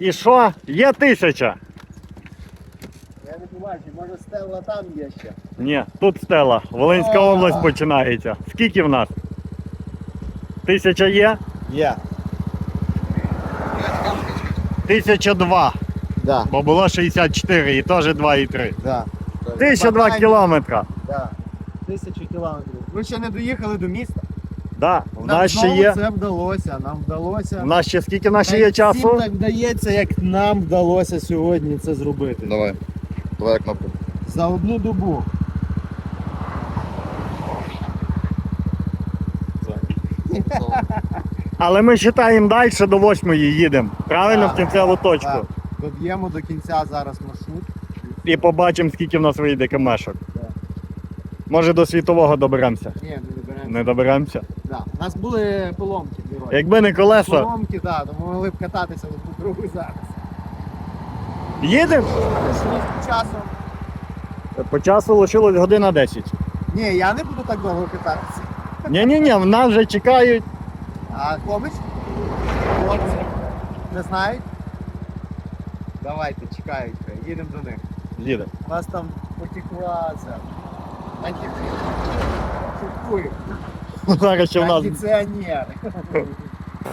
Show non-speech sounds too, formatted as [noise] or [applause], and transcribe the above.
І що? Є тисяча. Я не побачив, може стелла там є ще. Ні, тут стела. Волинська А. область починається. Скільки в нас? Тисяча є? Є. Тисяча два. Да, Бо було 64 і теж 2,3. да. Тисяча два кілометра. Да. Тисячу кілометрів. Ви ще не доїхали до міста. Да. В Нам нас ще знову є. це вдалося, нам вдалося. В нас ще скільки нас ще Та є й всім часу? так вдається, як нам вдалося сьогодні це зробити. Давай. Давай кнопку. За одну добу. [laughs] Але ми вважаємо далі до восьмої їдемо. Правильно Так. в кінцеву точку. Так. Доб'ємо до кінця зараз маршрут. І побачимо, скільки в нас вийде камешок. Так. Може до світового доберемося. Ні, не. Не доберемося. Да. У нас були поломки в дорозі. Якби не колеса. Поломки, так, да, тому могли б кататися по кругу зараз. Їдемо? Пішли часом. По часу лишилось година 10. Ні, я не буду так довго кататися. Ні-ні-ні, в нас вже чекають. А хлопець? Хлопці. Не знають? Давайте, чекають, їдемо до них. Їде. У нас там потекла ця. Анті... Шуткую. Зараз ще в нас Кондиціонер.